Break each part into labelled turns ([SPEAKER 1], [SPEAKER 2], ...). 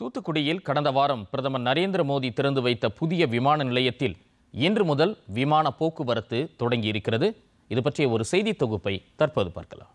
[SPEAKER 1] தூத்துக்குடியில் கடந்த வாரம் பிரதமர் நரேந்திர மோடி திறந்து வைத்த புதிய விமான நிலையத்தில் இன்று முதல் விமான போக்குவரத்து தொடங்கியிருக்கிறது. இது பற்றிய ஒரு செய்தி தொகுப்பை தற்போது பார்க்கலாம்.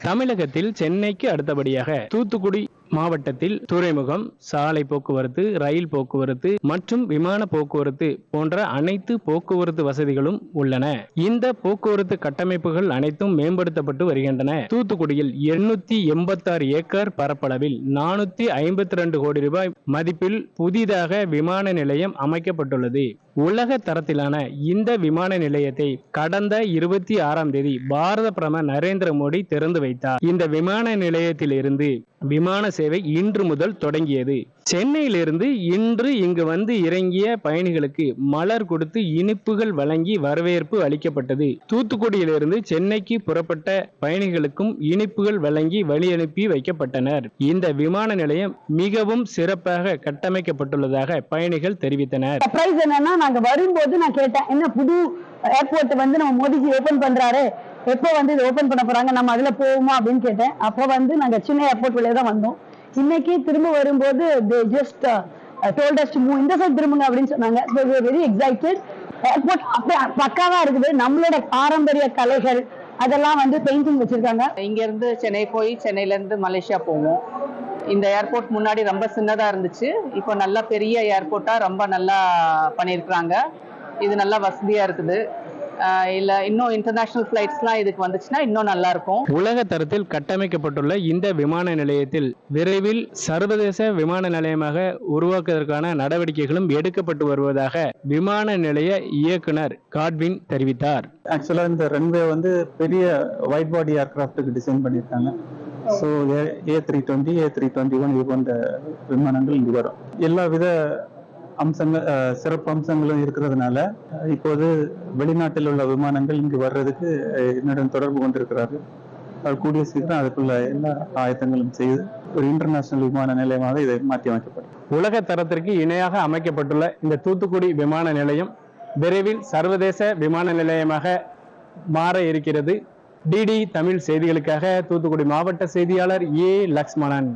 [SPEAKER 2] தமிழகத்தில் சென்னைக்கு அடுத்தபடியாக தூத்துக்குடி மாவட்டத்தில் துறைமுகம் சாலை போக்குவரத்து ரயில் போக்குவரத்து மற்றும் விமான போக்குவரத்து போன்ற அனைத்து போக்குவரத்து வசதிகளும் உள்ளன. இந்த போக்குவரத்து கட்டமைப்புகள் அனைத்தும் மேம்படுத்தப்பட்டு வருகின்றன. தூத்துக்குடியில் எண்ணூத்தி எண்பத்தாறு ஏக்கர் பரப்பளவில் நானூத்தி ஐம்பத்தி ரெண்டு கோடி ரூபாய் மதிப்பில் புதிதாக விமான நிலையம் அமைக்கப்பட்டுள்ளது. உலக தரத்திலான இந்த விமான நிலையத்தை கடந்த இருபத்தி ஆறாம் தேதி பாரத பிரதமர் நரேந்திர மோடி திறந்து வைத்தார். இந்த விமான நிலையத்திலிருந்து விமான சேவை இன்று முதல் தொடங்கியது. சென்னையிலிருந்து இன்று இங்கு வந்து இறங்கிய பயணிகளுக்கு மலர் கொடுத்து இனிப்புகள் வழங்கி வரவேற்பு அளிக்கப்பட்டது. தூத்துக்குடியிலிருந்து சென்னைக்கு புறப்பட்ட பயணிகளுக்கும் இனிப்புகள் வழங்கி வழி அனுப்பி வைக்கப்பட்டனர். இந்த விமான நிலையம் மிகவும் சிறப்பாக கட்டமைக்கப்பட்டுள்ளதாக பயணிகள் தெரிவித்தனர்.
[SPEAKER 3] அங்க வரும்போது நான் கேட்டேன் என்ன புது ஏர்போர்ட் வந்து நம்ம மோடிஜி ஓபன் பண்றாரு? எப்போ வந்து இது ஓபன் பண்ண போறாங்க? நம்ம அதுல போவோமா? அப்படின்னு கேட்டேன். அப்போ வந்து நாங்க சின்ன ஏர்போர்ட் வழியா தான் வந்தோம். இன்னைக்கு திரும்ப வரும்போது ஜஸ்ட் டோல்ட் டு மூவ் இந்த சைட் திரும்புங்க அப்படின்னு சொன்னாங்க. ஸோ வெரி எக்ஸைட்டட் ஏர்போர்ட் அப்படியே பக்காவா இருக்குது. நம்மளோட பாரம்பரிய கலைகள் அதெல்லாம் வந்து பெயிண்டிங் வச்சிருக்காங்க.
[SPEAKER 4] இங்க இருந்து சென்னை போய் சென்னையில இருந்து மலேசியா போவோம். இந்த ஏர்போர்ட் முன்னாடி ரொம்ப சின்னதா இருந்துச்சு. இப்போ நல்லா பெரிய ஏர்போர்ட்டா ரொம்ப நல்லா பண்ணியிருக்கிறாங்க. இது நல்லா வசதியா இருக்குது. இல்ல இன்னும் இன்டர்நேஷனல் ஃபிளைட்ஸ்லாம் இதுக்கு வந்துச்சுன்னா இன்னும் நல்லா இருக்கும்.
[SPEAKER 2] உலக தரத்தில் கட்டமைக்கப்பட்டுள்ள இந்த விமான நிலையத்தில் விரைவில் சர்வதேச விமான நிலையமாக உருவாக்குவதற்கான நடவடிக்கைகளும் எடுக்கப்பட்டு வருவதாக விமான நிலைய இயக்குனர் காட்வின் தெரிவித்தார்.
[SPEAKER 5] ஆக்சுவலாக இந்த ரன்வே வந்து பெரிய ஒயிட் பாடி ஏர்கிராஃப்ட்டுக்கு டிசைன் பண்ணியிருக்காங்க. So A three twenty A three twenty one இது போன்ற விமானங்கள் இங்கு வரும். எல்லா வித அம்சங்கள் சிறப்பு அம்சங்களும் இருக்கிறதுனால இப்போது வெளிநாட்டில் உள்ள விமானங்கள் இங்கு வர்றதுக்கு என்னுடன் தொடர்பு கொண்டிருக்கிறார்கள். அவர் கூடிய சீக்கிரம் அதுக்குள்ள எல்லா ஆயத்தங்களும் செய்து ஒரு இன்டர்நேஷனல் விமான நிலையமாக இதை மாற்றி அமைக்கப்படும்.
[SPEAKER 2] உலக தரத்திற்கு இணையாக அமைக்கப்பட்டுள்ள இந்த தூத்துக்குடி விமான நிலையம் விரைவில் சர்வதேச விமான நிலையமாக மாற இருக்கிறது. டிடி தமிழ் செய்திகளுக்காக தூத்துக்குடி மாவட்ட செய்தியாளர் ஏ லக்ஷ்மணன்.